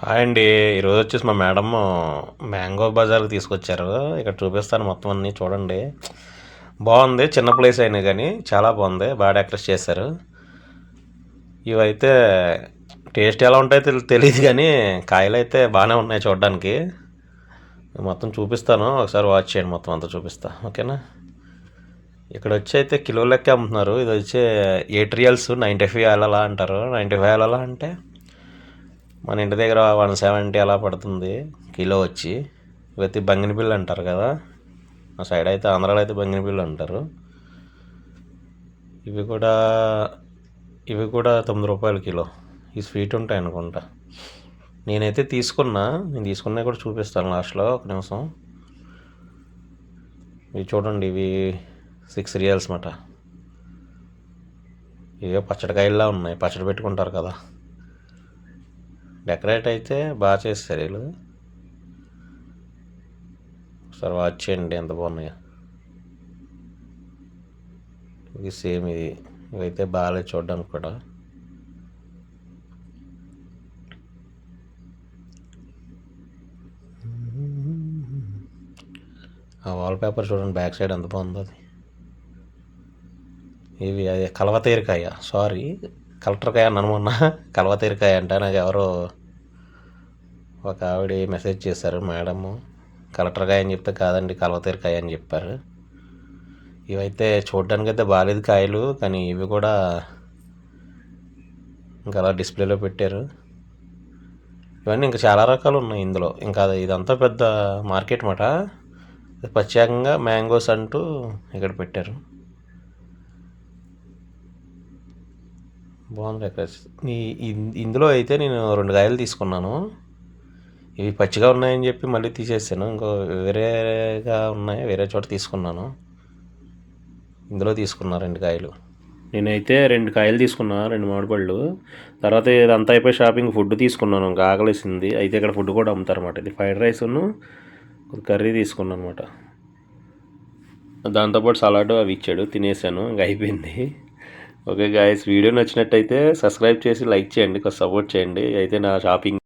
Hi అండి. ఈరోజు వచ్చేసి మా మేడం మ్యాంగో బజార్కి తీసుకొచ్చారు. ఇక్కడ చూపిస్తాను మొత్తం అన్నీ చూడండి. బాగుంది చిన్న ప్లేస్ అయినా కానీ చాలా బాగుంది బాగా డెకరేట్ చేశారు. ఇవైతే టేస్ట్ ఎలా ఉంటాయో తెలియదు కానీ కాయలు అయితే బాగానే ఉన్నాయి చూడడానికి. మొత్తం చూపిస్తాను ఒకసారి వాచ్ చేయండి మొత్తం అంతా చూపిస్తా ఓకేనా? ఇక్కడ వచ్చి అయితే కిలో లెక్క అమ్ముతున్నారు. ఇది వచ్చి ఎయిట్ రియల్స్ నైంటీ ఫైవ్ అలా అంటారు. నైంటీ ఫైవ్ అలా అంటే మన ఇంటి దగ్గర వన్ సెవెంటీ అలా పడుతుంది కిలో వచ్చి. ఇవైతే బంగినపిల్లి అంటారు కదా. మా సైడ్ అయితే ఆంధ్రాలో అయితే బంగినపిల్లి అంటారు. ఇవి కూడా ఇవి కూడా తొమ్మిది రూపాయలు కిలో. ఈ స్వీట్ ఉంటాయి అనుకుంటా. నేనైతే తీసుకున్నా నేను తీసుకున్నా కూడా చూపిస్తాను లాస్ట్లో ఒక నిమిషం. ఇవి చూడండి ఇవి సిక్స్ రియల్స్ మాట ఇవే పచ్చడికాయల్లా ఉన్నాయి పచ్చడి పెట్టుకుంటారు కదా. డెకరేట్ అయితే బాగా చేస్తారు వీళ్ళు. ఒకసారి వాచ్ చేయండి ఎంత బాగున్నాయో. ఇది సేమ్ ఇది. ఇవైతే బాగాలేదు చూడడానికి కూడా. ఆ వాల్ పేపర్ చూడండి బ్యాక్ సైడ్ ఎంత బాగుందో అది. ఇవి అది కలవతీరకాయ. సారీ కలెక్టర్కాయ అని మొన్న. కలవతీరకాయ అంటే నాకు ఎవరో ఒక ఆవిడ మెసేజ్ చేశారు మేడము కలెక్టర్కాయ అని చెప్తే కాదండి కలవతీరు కాయ అని చెప్పారు. ఇవైతే చూడడానికి అయితే బాగాలేదు కాయలు కానీ ఇవి కూడా ఇంకా అలా డిస్ప్లేలో పెట్టారు. ఇవన్నీ ఇంకా చాలా రకాలు ఉన్నాయి ఇందులో. ఇంకా ఇదంతా పెద్ద మార్కెట్ మాట ప్రత్యేకంగా మ్యాంగోస్ అంటూ ఇక్కడ పెట్టారు. బాగుంది అక్కడ ఇందులో అయితే నేను రెండు కాయలు తీసుకున్నాను. ఇవి పచ్చిగా ఉన్నాయని చెప్పి మళ్ళీ తీసేసాను. ఇంకో వేరేగా ఉన్నాయి. వేరే చోట తీసుకున్నాను. ఇందులో తీసుకున్నా రెండు కాయలు. నేనైతే రెండు కాయలు తీసుకున్నా రెండు మామిడిపళ్ళు. తర్వాత ఇదంతా అయిపోయి షాపింగ్ ఫుడ్ తీసుకున్నాను. ఇంకా ఆకలిసింది. అయితే ఇక్కడ ఫుడ్ కూడా అమ్ముతారు ఇది ఫ్రైడ్ రైస్ను కర్రీ తీసుకున్నాను అనమాట దాంతోపాటు సలాడ్ అవి ఇచ్చాడు. తినేసాను. ఇంకా అయిపోయింది. Okay guys. వీడియో నచ్చినట్టయితే సబ్స్క్రైబ్ చేసి లైక్ చేయండి. కొంచెం సపోర్ట్ చేయండి. అయితే నా షాపింగ్